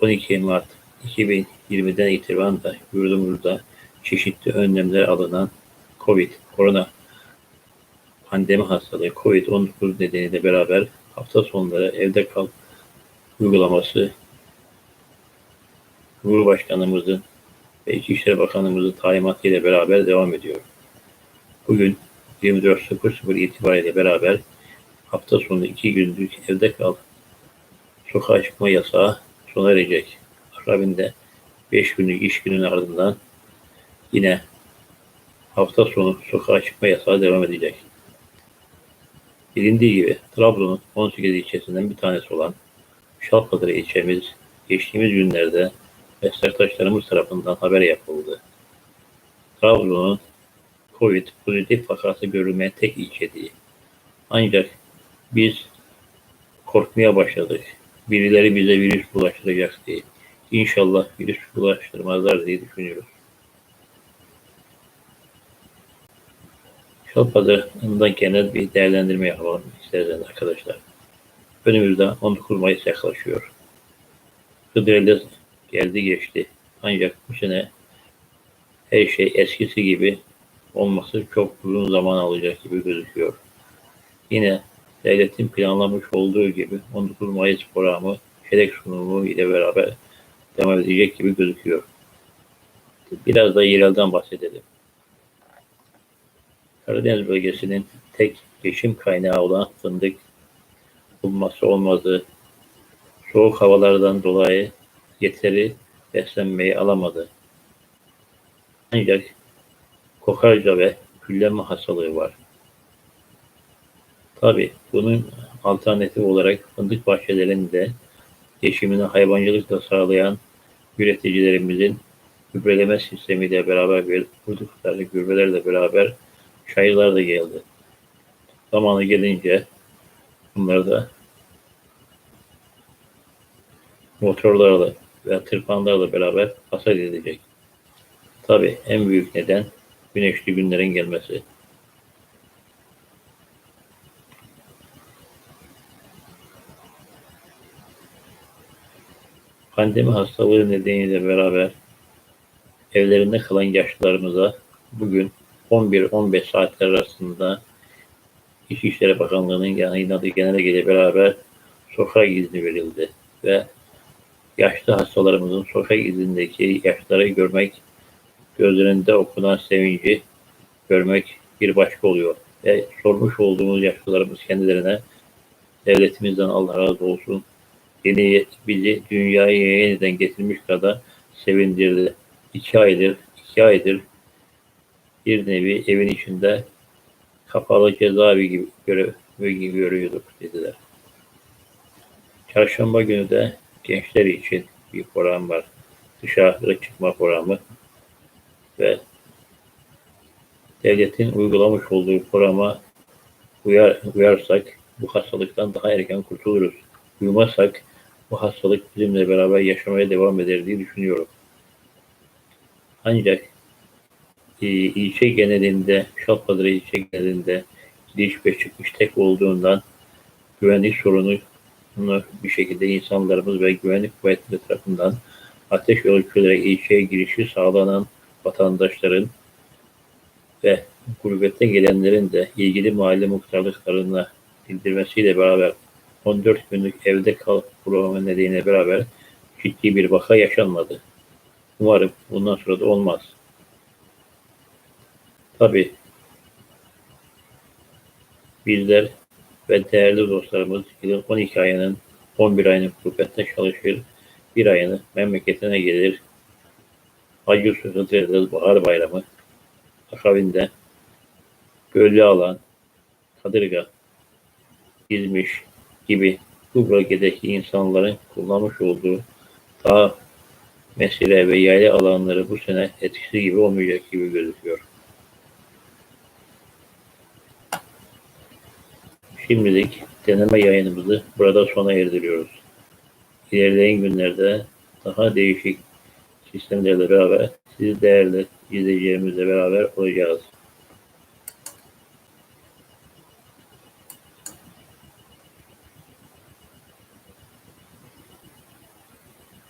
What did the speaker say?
12 Mart 2020'den itibaren de yurdumuzda çeşitli önlemler alınan COVID, korona pandemi hastalığı COVID-19 nedeniyle beraber hafta sonları evde kal uygulaması Cumhurbaşkanımızın ve İçişleri Bakanımızın talimatıyla beraber devam ediyor. Bugün 24.00 itibariyle beraber hafta sonu iki günlük evde kal sokağa çıkma yasağı sona erecek. Akabinde 5 günlük iş günün ardından yine hafta sonu sokağa çıkma yasağı devam edecek. Bilindiği gibi Trabzon'un 18 ilçesinden bir tanesi olan Şalpazarı ilçemiz geçtiğimiz günlerde meslektaşlarımız tarafından haber yapıldı. Trabzon'un Covid pozitif vakası görülmeyen tek ilçe değil. Ancak biz korkmaya başladık. Birileri bize virüs bulaştıracak diye. İnşallah virüs bulaştırmazlar diye düşünüyoruz. Şalpazarı'ndan genel bir değerlendirme yapalım isterseniz arkadaşlar. Önümüzde 19 Mayıs yaklaşıyor. Hıdrellez geldi geçti. Ancak bu sene her şey eskisi gibi olması çok uzun zaman alacak gibi gözüküyor. Yine devletin planlamış olduğu gibi 19 Mayıs programı çeyrek sunumu ile beraber devam edecek gibi gözüküyor. Biraz da yerelden bahsedelim. Karadeniz bölgesinin tek geçim kaynağı olan fındık bulması olmadı. Soğuk havalardan dolayı yeteri beslenmeyi alamadı. Ancak kokarca ve küllenme hastalığı var. Tabi bunun alternatif olarak fındık bahçelerinde geçimini hayvancılıkla sağlayan üreticilerimizin gübreleme sistemiyle beraber kurdukları gübrelerle beraber çayırlar da geldi. Zamanı gelince bunlar da motorlarla ve tırpanlarla beraber hasat edilecek. Tabi en büyük neden güneşli günlerin gelmesi. Pandemi hastalığı nedeniyle beraber evlerinde kalan yaşlılarımıza bugün 11-15 saatler arasında İçişleri Bakanlığı'nın yayınladığı genelgeyle beraber sokak izni verildi ve yaşlı hastalarımızın sokak izindeki yaşları görmek, gözlerinde okunan sevinci görmek bir başka oluyor. Ve sormuş olduğumuz yaşlılarımız kendilerine devletimizden Allah razı olsun yeni bizi dünyaya yeniden getirmiş kadar sevindirdi. İki aydır, iki aydır bir nevi evin içinde kapalı cezaevi gibi, görev, gibi görüyorduk dediler. Çarşamba günü de gençler için bir program var. Dışarı çıkma programı ve devletin uygulamış olduğu programa uyar, uyarsak bu hastalıktan daha erken kurtuluruz. Uymazsak bu hastalık bizimle beraber yaşamaya devam eder diye düşünüyorum. Ancak e, ilçe genelinde, Şalpazarı ilçe genelinde gidiş ve çıkış tek olduğundan güvenlik sorunu bir şekilde insanlarımız ve güvenlik kuvvetleri tarafından ateş ölçülerek ilçeye girişi sağlanan vatandaşların ve gurbette gelenlerin de ilgili mahalle muhtarlıklarına bildirmesiyle beraber 14 günlük evde kal programı nedeniyle beraber ciddi bir vaka yaşanmadı. Umarım bundan sonra da olmaz. Tabi bizler ve değerli dostlarımız yılın 12 ayının 11 ayını gurbette çalışır, bir ayını memleketine gelir. Hacı Sözü Bahar Bayramı akabinde Göllü Alan, Kadırga, İzmiş gibi bu bölgedeki insanların kullanmış olduğu dağ, mesire ve yayla alanları bu sene etkisi gibi olmayacak gibi gözüküyor. Şimdilik deneme yayınımızı burada sona erdiriyoruz. İlerleyen günlerde daha değişik sistemlerle beraber siz değerli izleyicilerimizle beraber olacağız.